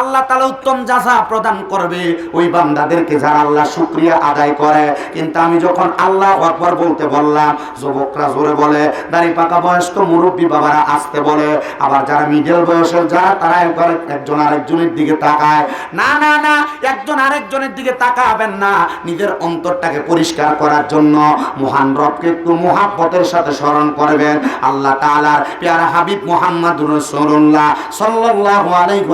আল্লাহ তালা উত্তম যাজা প্রদান করবে, ওই বান্দাদেরকে যারা আল্লাহ শুক্রিয়া আদায় করে। কিন্তু আমি যখন আল্লাহ আকবর বলতে বললাম, যুবকরা জোরে বলে, দাড়ি পাকা বয়স্ক মুরব্বী বাবারা, আসতে বলে, আবার যারা মিডল বয়সের যারা তারা একবার একজন আরেকজনের দিকে তাকায়। না না না, একজন আরেকজনের দিকে তাকাবেন না। নিজের অন্তরটাকে পরিষ্কার করার জন্য মহান রবকে একটু মহাব্বতের সাথে স্মরণ করবেন। আল্লাহ তাআলার পেয়ারা হাবিব মোহাম্মদ রসুল্লাহ সাল্লাল্লাহু আলাইহি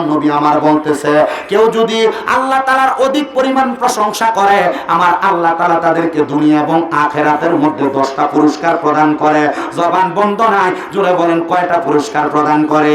ওয়াসাল্লাম নবী আমার বলতেছে, কেউ যদি আল্লাহ তাআলার অধিক পরিমাণ প্রশংসা করে, আমার আল্লাহ তাআলা তাদেরকে দুনিয়া এবং আখেরাতের মধ্যে দশটা পুরস্কার প্রদান করে। জবান বন্ধ নাই, জোরে বলেন কয়টা পুরস্কার প্রদান করে?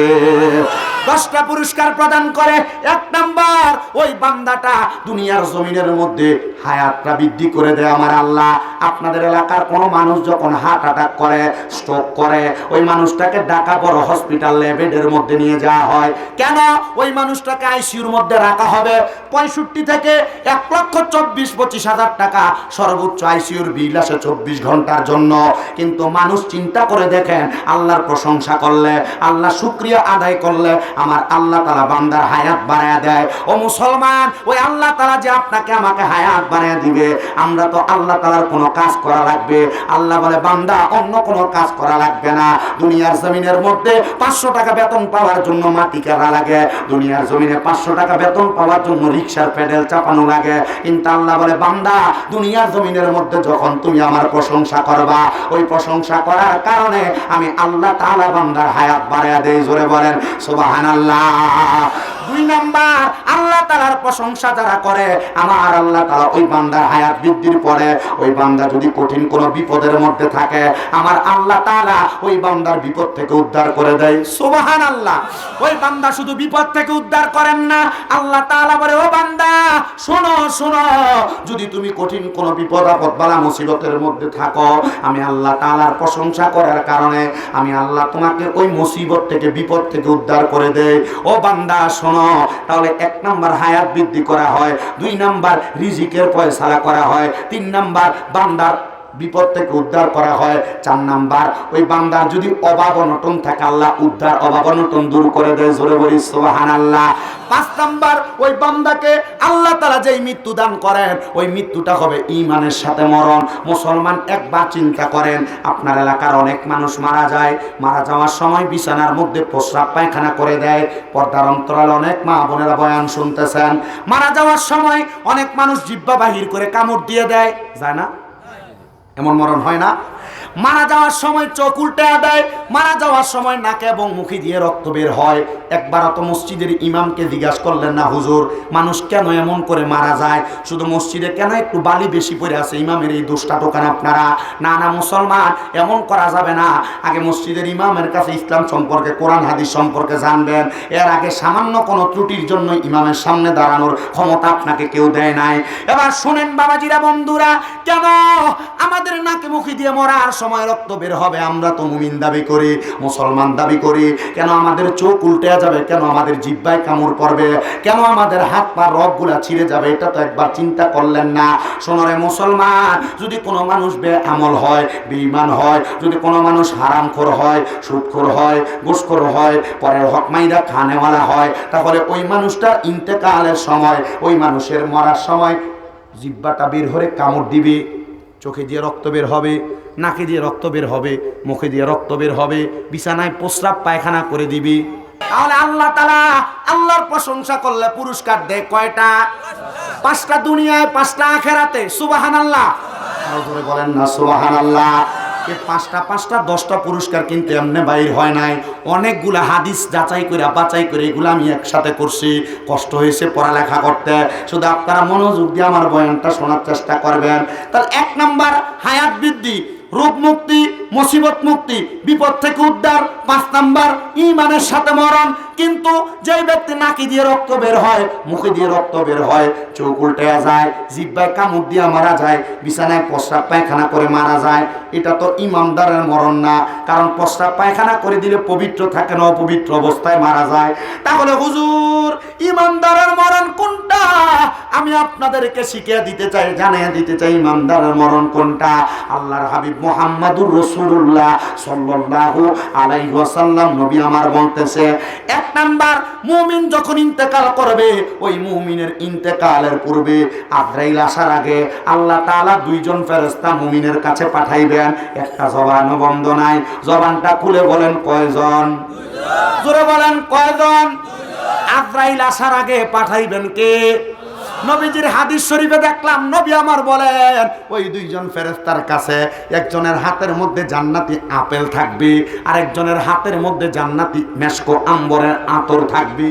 দশটা পুরস্কার প্রদান করে, এক নাম্বার, ওই বান্দাটা দুনিয়ার জমিনের মধ্যে হায়াতটা বৃদ্ধি করে দেয় আমার আল্লাহ। আপনাদের এলাকার কোনো মানুষ যখন হার্ট অ্যাটাক করে স্ট্রোক করে, ওই মানুষটাকে ঢাকা বড় হসপিটাল বেডের মধ্যে নিয়ে যাওয়া হয়। কেন? ওই মানুষটাকে আইসিউর মধ্যে রাখা হবে। পঁয়ষট্টি থেকে এক লক্ষ চব্বিশ পঁচিশ হাজার টাকা সর্বোচ্চ আইসিউর বিল আসে চব্বিশ ঘণ্টার জন্য। কিন্তু মানুষ চিন্তা করে দেখেন, আল্লাহর প্রশংসা করলে, আল্লাহ শুক্রিয়া আদায় করলে আমার আল্লাহ তালা বান্দার হায়াত বাড়ায় দেয়। ও মুসলমান, ওই আল্লাহ তালা যে আপনাকে আমাকে হায়াত বাড়ায় দিবে, আমরা তো আল্লাহ তালার কোনো কাজ করা লাগবে। আল্লাহ বলে, বান্দা, অন্য কোনো কাজ করা লাগবে না। দুনিয়ার জমিনের মধ্যে পাঁচশো টাকা বেতন পাওয়ার জন্য মাটি কেনা লাগে? দুনিয়ার জমিনে পাঁচশো টাকা বেতন পাওয়ার জন্য রিক্সার প্যাডেল চাপানো লাগে। কিন্তু আল্লাহ বলে, বান্দা, দুনিয়ার জমিনের মধ্যে যখন তুমি আমার প্রশংসা করবা, ওই প্রশংসা করার কারণে আমি আল্লাহ তালা বান্দার হায়াত বাড়াইয়া দেই। জোরে বলেন, সুবহানাল্লাহ। দুই নাম্বার, আল্লাহ তালার প্রশংসা যারা করে, আমার আল্লাহ তালা ওই বান্দার হায়াত বৃদ্ধির পরে ওই বান্দা যদি কঠিন কোনো বিপদের মধ্যে থাকে, আমার আল্লাহ তালা ওই বান্দার বিপদ থেকে উদ্ধার করে দেয়। সুবাহান আল্লাহ ওই বান্দা শুধু বিপদ থেকে উদ্ধার করেন না, আল্লাহ তালা বলে, ও বান্দা, শোনো শোনো, যদি তুমি কঠিন কোনো বিপদ আপদ বালা মুসিবতের মধ্যে থাকো, আমি আল্লাহ তালার প্রশংসা করার কারণে আমি আল্লাহ তোমাকে ওই মুসিবত থেকে, বিপদ থেকে উদ্ধার করে দেয় ও বান্দা, শোনো, তাহলে এক নম্বর হায়াত বৃদ্ধি করা হয়। দুই নাম্বার রিজিকের ফয়সালা করা হয়। তিন নাম্বার বান্দার বিপদ থেকে উদ্ধার করা হয়। চার নাম্বার, ওই বান্দার যদি অভাব অনটন থাকে, আল্লাহ উদ্ধার অভাব অনটন দূর করে দেয়। জোরে বলি সোহান আল্লাহ পাঁচ নাম্বার, ওই বান্দাকে আল্লাহ তারা যেই মৃত্যু দান করেন, ওই মৃত্যুটা হবে ইমানের সাথে মরণ। মুসলমান একবার চিন্তা করেন, আপনার এলাকার অনেক মানুষ মারা যায়। মারা যাওয়ার সময় বিছানার মধ্যে প্রস্রাব পায়খানা করে দেয়। পর্দার অন্তরাল অনেক মা বোনেরা বয়ান শুনতেছেন। মারা যাওয়ার সময় অনেক মানুষ জিব্বা বাহির করে কামড় দিয়ে দেয়। যায় না? এমন মরণ হয় না। মারা যাওয়ার সময় চোখ উল্টে দেয়, মারা যাওয়ার সময় নাকে এবং মুখে দিয়ে রক্ত বের হয়। একবার তো মসজিদের ইমামকে জিজ্ঞাসা করলেন, না হুজুর, মানুষ কেন এমন করে মারা যায়? শুধু মসজিদে কেন একটু বালি বেশি পড়ে আছে? ইমামের এই দোষটা টোকান আপনারা? না না মুসলমান, এমন করা যাবে না। আগে মসজিদের ইমামের কাছে ইসলাম সম্পর্কে, কোরআন, হাদিস সম্পর্কে জানবেন। এর আগে সামান্য কোনো ত্রুটির জন্য ইমামের সামনে দাঁড়ানোর ক্ষমতা আপনাকে কেউ দেয় নাই। এবার শোনেন বাবাজিরা, বন্ধুরা, কেন আমাদের নাকে মুখে দিয়ে মরার সময় রক্ত বের হবে, আমরা তো মুমিন দাবি করি, মুসলমান দাবি করি। কেন আমাদের চোখ উল্টে যাবে? কেন আমাদের জিব্বায় কামড় পড়বে? কেন আমাদের হাত পা রগগুলা ছিঁড়ে যাবে? এটা তো একবার চিন্তা করলেন না। সোনরে মুসলমান, যদি কোনো মানুষ বে আমল হয়, বেঈমান হয়, যদি কোনো মানুষ হারামখোর হয়, সুদখোর হয়, ঘুষখোর হয়, পরের হকমাইরা খানেওয়ালা হয়, তাহলে ওই মানুষটা ইন্তেকালের সময়, ওই মানুষের মরার সময় জিব্বাটা বের হয়ে কামড় দিবে। চোখে দিয়ে রক্ত বের হবে, নাকে দিয়ে রক্ত বের হবে, মুখে দিয়ে রক্ত বের হবে, বিছানায় প্রস্রাব পায়খানা করে দিবি। তাহলে আল্লাহ তালা আল্লাহর প্রশংসা করলে পুরস্কার দেয় কয়টা? পাঁচটা দুনিয়ায়, পাঁচটা আখেরাতে সুবাহান আল্লাহ বলেন না সুবাহান আল্লাহ পাঁচটা পাঁচটা, দশটা পুরস্কার কিন্তু এমনি বাইর হয় নাই। অনেকগুলা হাদিস যাচাই করে বাছাই করে এগুলো আমি একসাথে করছি। কষ্ট হয়েছে পড়ালেখা করতে। শুধু আপনারা মনোযোগ দিয়ে আমার বয়ানটা শোনার চেষ্টা করবেন। তাহলে এক নাম্বার, হায়াত বৃদ্ধি, রোগ মুক্তি, মুসিবত মুক্তি, বিপদ থেকে উদ্ধার। পাঁচ নাম্বার, ইমানের সাথে মরণ। কিন্তু যেই ব্যক্তি নাকি দিয়ে রক্ত বের হয়, মুখে দিয়ে রক্ত বের হয়, চোখ উল্টে যায়, জিব্বায় কামড় দিয়ে মারা যায়, বিছানায় প্রস্রাব পায়খানা করে মারা যায়, এটা তো ইমানদারের মরণ না। কারণ প্রস্রাব পায়খানা করে দিলে পবিত্র থাকে না, অপবিত্র অবস্থায় মারা যায়। তাহলে হুজুর, ইমানদারের মরণ কোনটা? আমি আপনাদেরকে শিখিয়ে দিতে চাই, জানিয়ে দিতে চাই ইমানদারের মরণ কোনটা। আল্লাহর হাবিব মোহাম্মদুর রসুল্লাহ সাল্লাল্লাহু আলাইহি ওয়াসাল্লাম নবী আমার বলতেছে এক নাম্বার, মুমিন যখন ইন্তেকাল করবে, ওই মুমিনের ইন্তেকালের পূর্বে আজরাইল আসার আগে আল্লাহ তাআলা দুইজন ফেরেশতা মুমিনের কাছে পাঠাইবেন। একটা জবান বন্ধ নাই। জবানটা খুলে বলেন, কয়জন? জোরে বলেন, কয়জন? আজরাইল আসার আগে পাঠাইবেন কে? নবীজির হাদিস শরীফে দেখলাম, নবী আমার বলেন, ওই দুইজন ফেরেস্তার কাছে একজনের হাতের মধ্যে জান্নাতি আপেল থাকবে আর একজনের হাতের মধ্যে জান্নাতি মেশকো আম্বরের আতর থাকবে।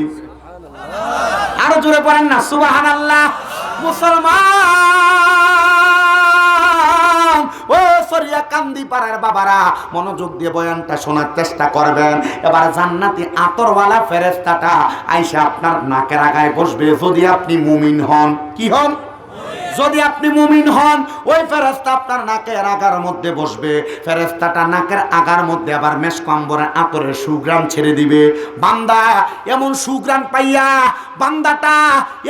আরও জোরে পড়েন না সুবাহান আল্লাহ মুসলমান! সরিয়া কান্দি পাড়ার বাবারা, মনোযোগ দিয়ে বয়ানটা শোনার চেষ্টা করবেন। এবার জান্নাতি আতরওয়ালা ফেরেস্তাটা আইসা আপনার নাকের আগায় বসবে, যদি আপনি মুমিন হন। কি হন? যদি আপনি মুমিন হন, ওই ফেরেস্তা আপনার নাকের আগার মধ্যে বসবে। ফেরেস্তাটা নাকের আগার মধ্যে আবার মেসকম্বরের আতরের সুগ্রাম ছেড়ে দিবে। বান্দা, এমন সুগ্রাম পাইয়া বান্দাটা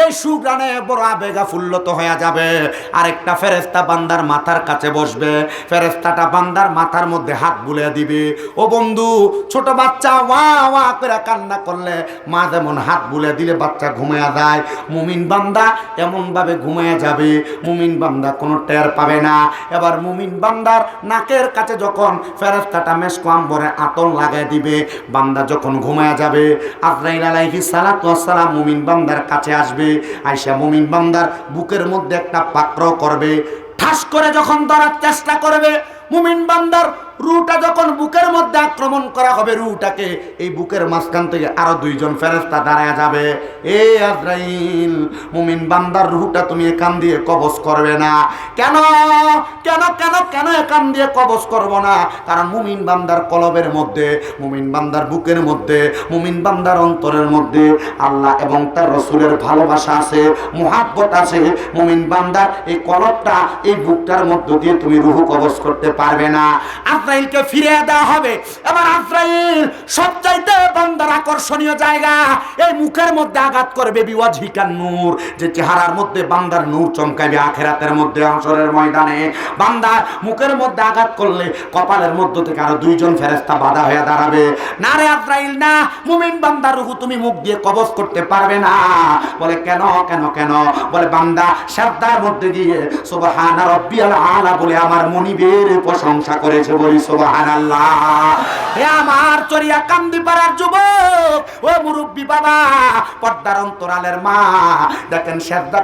এই সুগ্রানে বড় আবেগা ফুল্লত হয়ে যাবে। আরেকটা ফেরেস্তা বান্দার মাথার কাছে বসবে। ফেরেস্তাটা বান্দার মাথার মধ্যে হাত বুলিয়ে দিবে। ও বন্ধু, ছোট বাচ্চা, ওয়া ওয়া করে কান্না করলে মা যেমন হাত বুলে দিলে বাচ্চা ঘুমিয়ে যায়। মুমিন বান্দা এমনভাবে ঘুমিয়ে যাবে। মুমিন বান্দা কোনো টের পাবে না। এবার মুমিন বান্দার নাকের কাছে যখন ফেরস্তাটা মেসকো আম্বরে আতন লাগাই দিবে, বান্দা যখন ঘুমায় যাবে, আজরাইল আলাইহি ওয়াসসালাম মুমিন বান্দার কাছে আসবে, আইসা মুমিন বান্দার বুকের মধ্যে একটা পাকড় করবে, ঠাস করে যখন ধরার চেষ্টা করবে, মুমিন বান্দার রুটা যখন বুকের মধ্যে আক্রমণ করা হবে রুটাকে, এই বুকের মাঝখান থেকে আরও দুইজন ফেরেস্তা দাঁড়ায় যাবে। এ আজরাইল, মুমিন বান্দার রুটা তুমি একান দিয়ে কবজ করবে না। কেন? কেন কেন কেন একান দিয়ে কবজ করব না? কারণ মুমিন বান্দার কলবের মধ্যে, মুমিন বান্দার বুকের মধ্যে, মুমিন বান্দার অন্তরের মধ্যে আল্লাহ এবং তার রসুলের ভালোবাসা আছে, মোহাব্বত আছে। মুমিন বান্দার এই কলবটা এই বুকটার মধ্য দিয়ে তুমি রুহু কবজ করতে পারবে না। আজরাইলকে ফিরিয়ে দেওয়া হবে। এবার আজরাইল সবচাইতে বান্দার আকর্ষণীয় জায়গা, এই মুখের মধ্যে আঘাত করবে বিওয়াজিকার নূর, যে চেহারার মধ্যে বান্দার নূর চমকাবে আখেরাতের মধ্যে অংশরের ময়দানে। বান্দার মুখের মধ্যে আঘাত করলে কপালের মধ্য থেকে আরও দুইজন ফেরেস্তা বাধা হয়ে দাঁড়াবে। না রে আজরাইল, না, মুমিন বান্দার রুহু, তুমি মুখ দিয়ে কবজ করতে পারবে না। বলে, কেন কেন কেন? বলে, বান্দা, শ্রদ্ধার মধ্যে দিয়ে সুবহান রব্বিয়াল আলা বলে আমার মনিবের প্রশংসা করেছে বলি। সুবহান আল্লাহ হে আমার চরিয়া কান্দি পাড়ার যুবক ও মুরব্বী বাবা, পর্দার অন্তরালের মা। দেখেন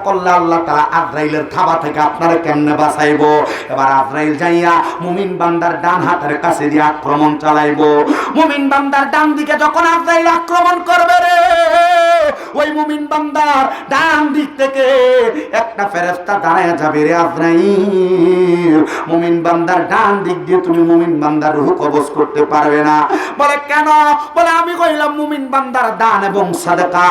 করলে আল্লাহ তারা আজরাইলের থেকে কেমনে বাঁচাইবো? এবার আজরাইল যাইয়া মুমিন বান্দার ডান হাতের কাছে দিয়ে আক্রমণ চালাইবো। মুমিন বান্দার ডান দিকে যখন আজরাইল আক্রমণ করবে রে, ওই মুমিন বান্দার ডান দিক থেকে একটা ফেরেস্তা দাঁড়ায় যাবে রে আজরাইল। মুমিন বান্দার ডান দিক দিয়ে তুমি মুমিন বান্দার রুহ করতে পারবে না। বলে, কেন? বলে, আমি কইলাম মুমিন বান্দার দান এবং সাদাকা।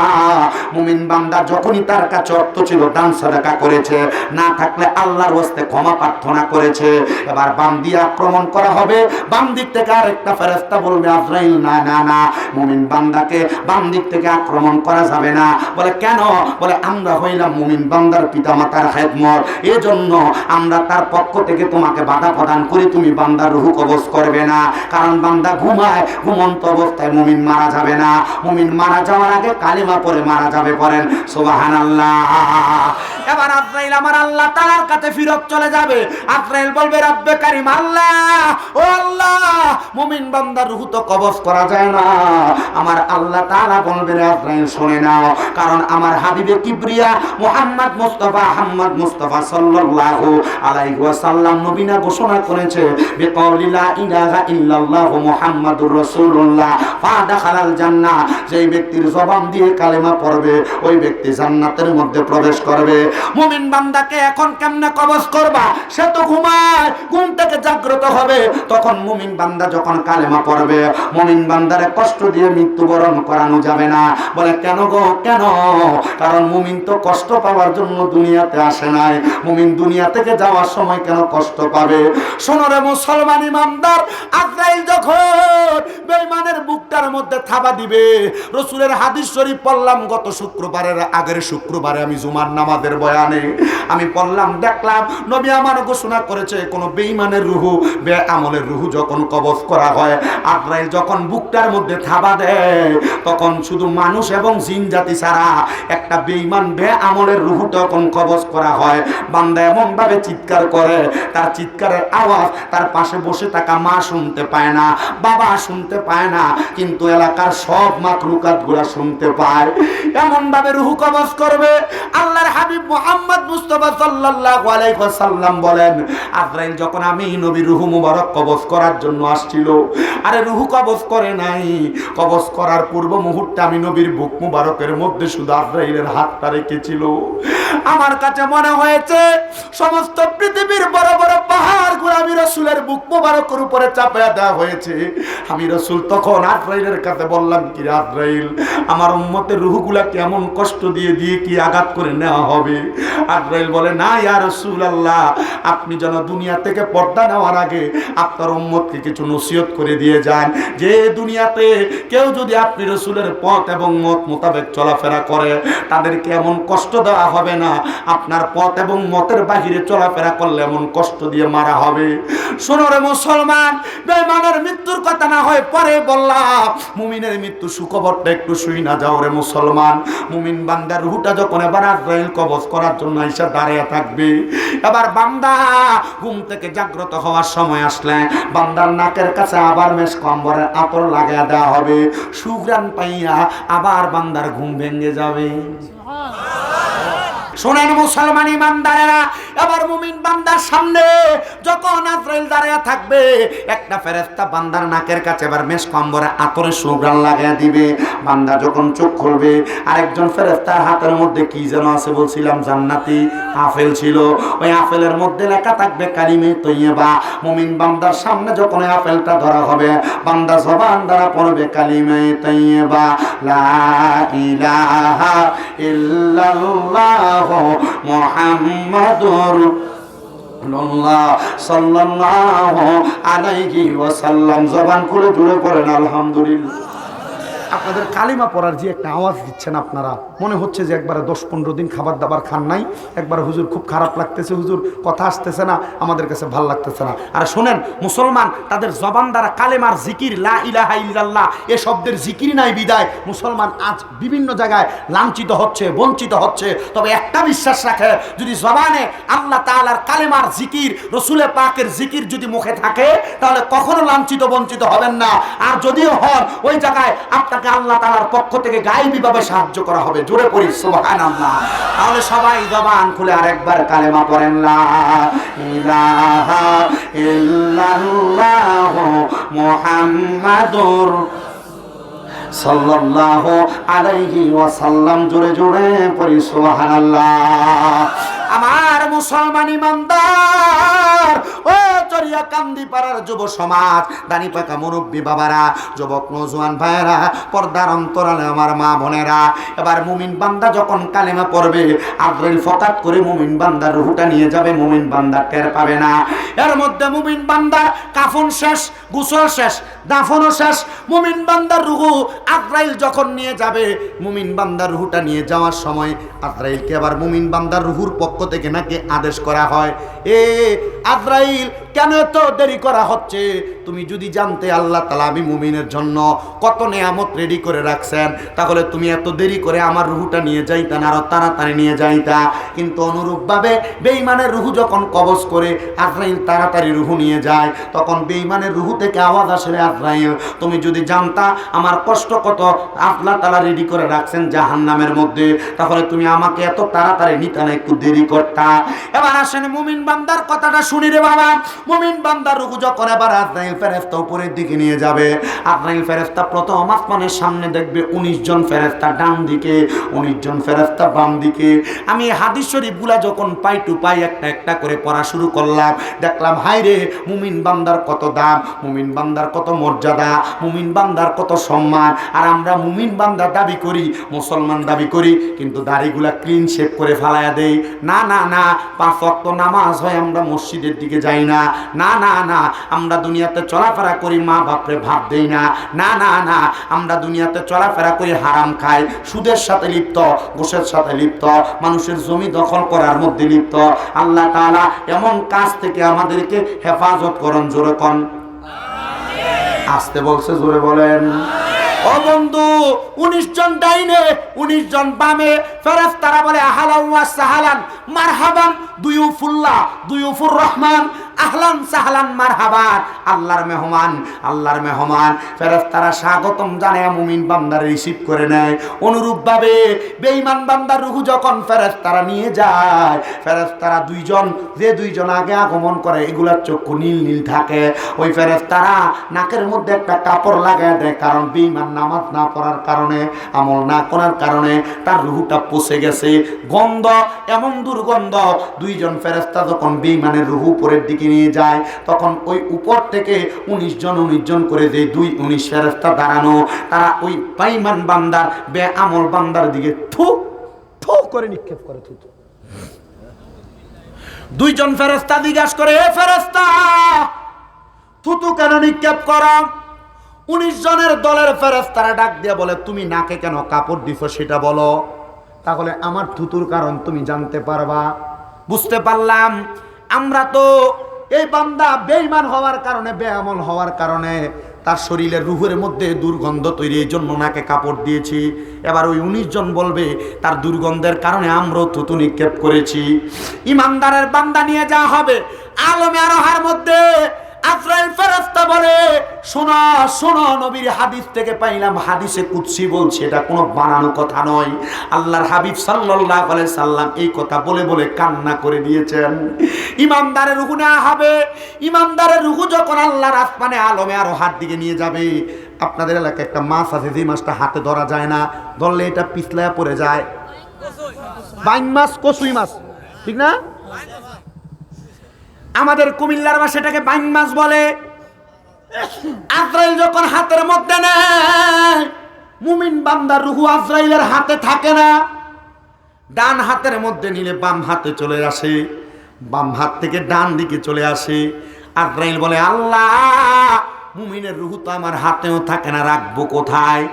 মুমিন বান্দা যখনই তার কাছে অর্থ ছিল দান, সাদাকা করেছে। না থাকলে আল্লাহর হস্তে ক্ষমা প্রার্থনা করেছে। এবার বাম দিয়ে আক্রমণ করা হবে। বাম দিক থেকে আরেকটা ফেরেস্তা বলবে, আজরাইল, না না না। মুমিন বান্দাকে বাম দিক থেকে আক্রমণ করা যাবে না। বলে, কেন? বলে, আমরা হইলাম মুমিন বান্দার পিতা মাতার হেদমর এজন্য আমরা তার পক্ষ থেকে তোমাকে বাধা প্রদান করি, তুমি বান্দার রুহু কবজ করবে না। কারণ বান্দা ঘুমায়, ঘুমন্ত অবস্থায় মুমিন মারা যাবে না। মুমিন মারা যাওয়ার আগে কালিমা পরে মারা যাবে পড়েন সুবাহান এবার আজরাইল আমার আল্লাহ তালার কাছে ফিরত চলে যাবে। আজরাইল বলবে, রাব্বে কারিম, আল্লাহ, ও আল্লাহ, মুমিন বান্দার রুহু তো কবজ করা যায় না। আমার আল্লাহ তাআলা রে আজরাইল, শুনে নাও, কারণ আমার হাবিবে কিবরিয়া মুহাম্মদ মুস্তাফা, হাম্মদ মুস্তাফা সাল্লাল্লাহু আলাইহি ওয়াসাল্লাম নবীনা ঘোষণা করেছে বিকাউলি লা ইলাহা ইল্লাল্লাহু মুহাম্মাদুর রাসূলুল্লাহ ফাদাখালাল জান্নাহ যেই ব্যক্তির জবান দিয়ে কালেমা পড়বে, ওই ব্যক্তি জান্নাতের মধ্যে প্রবেশ করবে। মুমিন বান্দাকে এখন কেমনে কবজ করবা? সে তো ঘুমায়, ঘুম থেকে জাগ্রত হবে। তখন মুমিন বান্দা যখন কালেমা পড়বে, মুমিন বান্দারে কষ্ট দিয়ে মৃত্যুবরণ করানো যাবে না। বলে, কেন গো, কেন? কারণ মুমিন তো কষ্ট পাওয়ার জন্য দুনিয়াতে আসে নাই। মুমিন দুনিয়া থেকে যাওয়ার সময় কেন কষ্ট পাবে? শোনো রে মুসলমান ইমানদার, আজরাইল যখন বেঈমানের বুকটার মধ্যে থাবা দিবে রসুলের হাদিস শরীফ পড়লাম গত শুক্রবারের আগের শুক্রবারে আমি জুমার নামাজের বয়ানে। আমি পড়লাম, দেখলাম নবী আমার ঘোষণা করেছে, কোন বেঈমানের রুহু বে আমলের রুহু যখন কবজ করা হয়, আজরাইল যখন বুকটার মধ্যে থাবা দেয়, তখন শুধু মানুষ এবং জিন জাতি ছাড়া একটা বেইমান বে আমলের রুহু তখন কবজ করা হয়। বান্দা এমন ভাবে চিৎকার করে, তার চিৎকারের আওয়াজ তার পাশে বসে থাকা মা শুনতে পায় না, বাবা শুনতে পায় না, কিন্তু এলাকার সব মাকলুকাতগুলা শুনতে পায়। এমন ভাবে রুহু কবজ করবে। আল্লাহর হাবিব মোহাম্মদ মুস্তফা সাল্লাল্লাহু আলাইহি ওয়াসাল্লাম বলেন, আজরাইল যখন আমি নবী রুহু মুবারক কবজ করার জন্য আসছিল, আরে রুহু কবজ করে নাই। কবজ করার পূর্ব মুহূর্তে আমি নবীর বুক মুবারকের মধ্যে শুধু আজরাইলের হাতটা রেখেছিল। আমার কাছে মনে হয়েছে, সমস্ত পৃথিবীর বড় বড় পাহাড়গুলো আমি রসুলের বুক মুবারকের উপরে চাপিয়ে দেওয়া হয়েছে। আমি রসুল তখন আজরাইলের কাছে বললাম আমার উম্মতের রুহগুলা কেমন কষ্ট দিয়ে দিয়ে কি আঘাত করে নেওয়া হবে? আজরাইল বলে, না, ইয়া রসুল আল্লাহ আপনি যেন দুনিয়া থেকে পর্দা নেওয়ার আগে আপনার উম্মতকে কিছু নসিহত করে দিয়ে যান। যে দুনিয়াতে কেউ যদি আপনি রসুলের পথ এবং মত মোতাবেক চলাফেরা করে, তাদেরকে এমন কষ্ট দেওয়া হবে না। আপনার পথ এবং মতের বাহিরে চলাফেরা করলে এমন কষ্ট দিয়ে মারা হবে। শোনো রে মুসলমান বেমানের মৃত্যুর কথা না হয় পরে বললাম, মুমিনের মৃত্যু সুখবরটা একটু শুই না, যাও রে মুসলমান। মুমিন বান্দার রুহুটা যখন এবার আজরাইল কবজ করার জন্য এসে দাঁড়িয়ে থাকবে। এবার বান্দা ঘুম থেকে জাগ্রত হওয়ার সময় আসলে বান্দার নাকের কাছে আবার মেশ কম্বরের আতর লাগিয়ে দেওয়া হবে। সুগ্রাম পাইয়া আবার বান্দার ঘুম ভেঙে যাবে। শোনেন মুসলমান ইমানদারেরা, এবার মুমিন বান্দার সামনে যখন আজরাইল দাঁড়িয়ে থাকবে, একটা ফেরেস্তা বান্দার নাকের কাছে এবার মেশ কম্বরে আতরে সুগ্রান লাগিয়ে দিবে। বান্দা যখন চোখ খুলবে, আরেকজন ফেরেস্তার হাতের মধ্যে কি যেন আছে বলছিলাম, জান্নাতি আপেল ছিল। ওই আপেলের মধ্যে লেখা থাকবে কালিমে তৈয়বা। মুমিন বান্দার সামনে যখন আপেলটা ধরা হবে, বান্দা জবান দ্বারা পড়বে কালিমে তৈয়বা, লা ইলাহা ইল্লাল্লাহ। মুহাম্মাদুর সাল্লাল্লাহু আলাইহি ওয়াসাল্লাম। জবান খুলে জুড়ে পড়েন আলহামদুলিল্লাহ। আপনাদের কালিমা পড়ার যে একটা আওয়াজ দিচ্ছেন আপনারা, মনে হচ্ছে যে একবারে দশ পনেরো দিন খাবার দাবার খান নাই। একবার হুজুর খুব খারাপ লাগতেছে, হুজুর কথা আসতেছে না, আমাদের কাছে ভালো লাগতেছে না। আর শোনেন, মুসলমান তাদের জবান দ্বারা কালেমার জিকির, লা ইলাহা ইল্লাল্লাহ, এ শব্দের জিকির নাই বিদায়। মুসলমান আজ বিভিন্ন জায়গায় লাঞ্ছিত হচ্ছে, বঞ্চিত হচ্ছে। তবে একটা বিশ্বাস রাখে, যদি জবানে আল্লাহ তাআলার কালেমার জিকির রসুলে পাকের জিকির যদি মুখে থাকে, তাহলে কখনো লাঞ্ছিত, বঞ্চিত হবেন না। আর যদিও হন, ওই জায়গায় আপনাকে আল্লাহ তাআলার পক্ষ থেকে গায়েবীভাবে সাহায্য করা হবে। জোরে পড়ি, সুবহানাল্লাহ। তাহলে সবাই জবান খুলে আরেকবার কালেমা পড়েন সাল্লাল্লাহু আলাইহি ওয়াসাল্লাম। জোরে জোরে পড়ি আমার মুসলমান ইমানদার, ও চরিয়া কান্দি পাড়ার যুব সমাজ। দানি পাকা মুরব্বী বাবারা, যুবক নজওয়ান ভাইয়েরা, পর্দার অন্তরালে আমার মা বোনেরা, এবার মুমিন বান্দা যখন কালেমা পড়বে আদ্রেল ফকাত করে মুমিন বান্দার রুহুটা নিয়ে যাবে, মুমিন বান্দা টের পাবে না। এর মধ্যে মুমিন বান্দার কাফন শেষ, গুসল শেষ, দাফনও শেষ। মুমিন বান্দার রুহু আদ্রাইল যখন নিয়ে যাবে, মুমিন বান্দার রুহুটা নিয়ে যাওয়ার সময় আদ্রাইলকে আবার মুমিন বান্দার রুহুর পক্ষ থেকে নাকি আদেশ করা হয়। এ আদ্রাইল কেন এত দেরি করা হচ্ছে? তুমি যদি জানতে আল্লাহ তালা আমি মুমিনের জন্য কত নেয়ামত রেডি করে রাখছেন, তাহলে তুমি এত দেরি করে আমার রুহুটা নিয়ে যাইতা না আরও তাড়াতাড়ি নিয়ে যাইতা। কিন্তু অনুরূপভাবে বেঈমানের রুহু যখন কবজ করে আজরাইল তাড়াতাড়ি রুহু নিয়ে যায়, তখন বেইমানের রুহু থেকে আওয়াজ আসে আজরাইল, তুমি যদি জানতা আমার কষ্ট কত আল্লাহ তালা রেডি করে রাখছেন জাহান্নামের মধ্যে, তাহলে তুমি আমাকে এত তাড়াতাড়ি নিতে না, একটু দেরি করতা। এবার আসেন মুমিন বান্দার কথাটা শুনি রে বাবা। মুমিন বান্দার রুহু যখন এবার আজরাইল ফেরেশতা উপরের দিকে নিয়ে যাবে। আজরাইল ফেরেশতা প্রথম আসমানের সামনে দেখবে উনিশ জন ফেরেশতা ডান দিকে উনিশ জন ফেরেশতা বাম দিকে আমি হাদিস শরীফগুলা যখন পাই টু পাই একটা একটা করে পড়া শুরু করলাম, দেখলাম হাই রে মুমিন বান্দার কত দাম, মুমিন বান্দার কত মর্যাদা, মুমিন বান্দার কত সম্মান। আর আমরা মুমিন বান্দার দাবি করি, মুসলমান দাবি করি, কিন্তু দাড়িগুলা ক্লিন শেপ করে ফালায়া দেই। না না না, পাঁচ ওয়াক্ত নামাজ হয়, আমরা মসজিদের দিকে যাই না। না না না, আমরা দুনিয়াতে চলাফেরা করি, মা বাপরে ভাব দেই না। না না না, আমরা দুনিয়াতে চলাফেরা করি, হারাম খাই, সুদের সাথে লিপ্ত ঘুষের সাথে লিপ্ত, মানুষের জমি দখল করার মধ্যে লিপ্ত। আল্লাহ তাআলা এমন কাজ থেকে আমাদেরকে হেফাজত করুন, জোরে কন। আসতে বলছে, জোরে বলেন। ও বন্ধু, উনিশ জন ডাইনে, উনিশ জন বামে ফেরাজ তারা বলে আহালান সাহালান মারহাবান দুয়ুফুল্লাহ দুয়ুফুর রহমান। আহলান সাহলান মারহাবান। আল্লাহর মেহমান আল্লাহর মেহমান। ফেরাজ তারা স্বাগতম জানায়, মুমিন বান্দার রিসিভ করে নেয়। অনুরূপভাবে বেঈমান বান্দার রুহু যখন ফেরেজ তারা নিয়ে যায় ফেরেজ তারা দুইজন, যে দুইজন আগে আগমন করে, এগুলার চক্ষু নীল নীল থাকে। ওই ফেরেজ তারা নাকের মধ্যে একটা কাপড় লাগায় দেয়, কারণ বেঈমান নামাজ না পড়ার কারণে, আমল না করার কারণে তার রুহুটা পচে গেছে। গন্ধ এমন দুর্গন্ধ দুইজন ফেরেস্তা যখন বেঈমানের রুহু উপরের দিকে নিয়ে যায়, তখন ওই উপর থেকে উনিশ জন উনিশ জন করে যে দুই, উনিশ ফেরেস্তা দাঁড়ানো, তারা ওই বেঈমান বান্দার বে আমল বান্দার দিকে থু থু করে নিক্ষেপ করে থুতু। দুইজন ফেরেস্তা জিজ্ঞাসা করে, এ ফেরেস্তা থুতু কেন নিক্ষেপ করা? উনিশ জনের দলের ফেরেস্তারা ডাক দিয়ে বলে, তুমি নাকে কেন কাপড় দিছো সেটা বলো। তাহলে আমার থুতুর কারণ তুমি জানতে পারবা। বুঝতে পারলাম। আমরা তো এই বান্দা বেঈমান হওয়ার কারণে, বেআমল হওয়ার কারণে তার শরীরের রুহের মধ্যে দুর্গন্ধ তৈরি, এই জন্য নাকে কাপড় দিয়েছি। এবার ওই উনিশ জন বলবে, তার দুর্গন্ধের কারণে আমরাও থুতু নিক্ষেপ করেছি। ইমানদারের বান্দা নিয়ে যাওয়া হবে। আলমে আরোহার মধ্যে ফেরেশতা বলে, শোনো হাদিস থেকে পাইলাম হাদিসে এটা কোনো কথা নয়। আল্লাহর হাবিব সাল্লাম এই কথা বলে বলে কান্না করে দিয়েছেন। আল্লাহর আসমানে, আলমে আরও হাত দিকে নিয়ে যাবে। আপনাদের এলাকায় একটা মাছ আছে, যে মাছটা হাতে ধরা যায় না। ধরলে এটা পিছলায় পড়ে যায়। মাছ, কচুই মাছ, ঠিক না? আমাদের কুমিল্লার ভাষাটাকে বাইন মাছ বলে। আজরাইল যখন হাতের মধ্যে নেয়, মুমিন বান্দার রুহু আজরাইলের হাতে থাকে না। ডান হাতের মধ্যে নিলে বাম হাতে চলে আসে, বাম হাত থেকে ডান দিকে চলে আসে। আজরাইল বলে, আল্লাহ, মুমিনের রুহু তো আমার হাতেও থাকে না, রাখব কোথায়?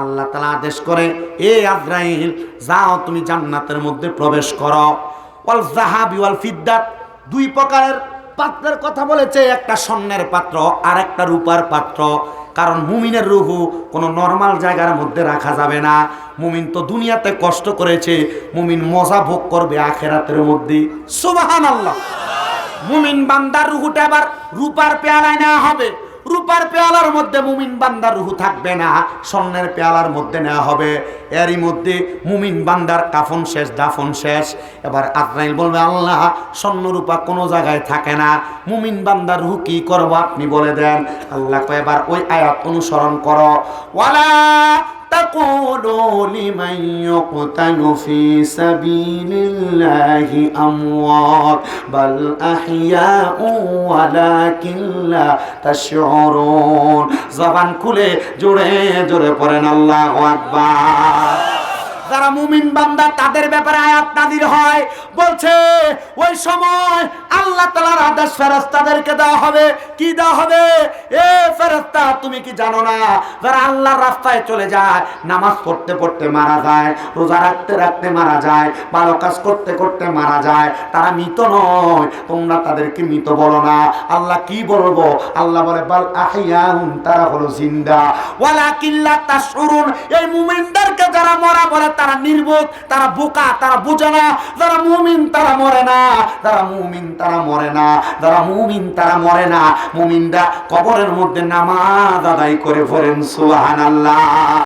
আল্লাহ তালা আদেশ করে, এ আজরাইল, যাও তুমি জান্নাতের মধ্যে প্রবেশ করো। ওয়াল জাহাবি ওয়াল ফিদ্দাত, দুই প্রকারের পাত্রের কথা বলেছে, একটা স্বর্ণের পাত্র আর একটা রূপার পাত্র। কারণ মুমিনের রুহু কোনো নর্মাল জায়গার মধ্যে রাখা যাবে না। মুমিন তো দুনিয়াতে কষ্ট করেছে, মুমিন মজা ভোগ করবে আখেরাতের মধ্যে। সুবাহান আল্লাহ মুমিন বান্দার রুহুটা আবার রূপার পেয়ালায় নেওয়া হবে। রূপার পেয়ালার মধ্যে মুমিন বান্দার রুহু থাকবে না, স্বর্ণের পেয়ালার মধ্যে নেওয়া হবে। এরই মধ্যে মুমিন বান্দার কাফন শেষ, দাফন শেষ। এবার আজরাইল বলবে, আল্লাহ, স্বর্ণ রূপা কোনো জায়গায় থাকে না। মুমিন বান্দার রুহু কি করব আপনি বলে দেন। আল্লাহ এবার ওই আয়াত অনুসরণ করো। ওয়ালা تقولوا لمن يقتل في سبيل الله أموات بل أحياء ولكن لا تشعرون زبان كله جوره جوره قرن الله أكبر যারা মুমিন বান্দা, তাদের ব্যাপারে আয়াত নাদির হয়। বলছে, ওই সময় আল্লাহ তালার আদেশ ফেরেস্তাদেরকে দেওয়া হবে। কি দেওয়া হবে? এ ফেরেস্তা তুমি কি জানো না? যারা আল্লাহর রাস্তায় চলে যায়, নামাজ পড়তে পড়তে মারা যায়, রোজা রাখতে রাখতে মারা যায়, ভালো কাজ করতে করতে মারা যায়, তারা মৃত নয়। তোমরা তাদেরকে মৃত বলো না। আল্লাহ কি বলব? আল্লাহ বলে, বাল আহিয়াহুম তারা হলো জিন্দা। ওয়ালা কিল্লা তাসুরুন এই মুমিনদেরকে যারা মরা বলে তারা নির্বোধ, তারা বোকা, তারা বোঝে না। যারা মুমিন, তারা মরে না। যারা মুমিন, তারা মরে না। যারা মুমিন, তারা মরে না। মুমিনরা কবরের মধ্যে নামাজ আদায় করে ফেরেন সুবহানাল্লাহ।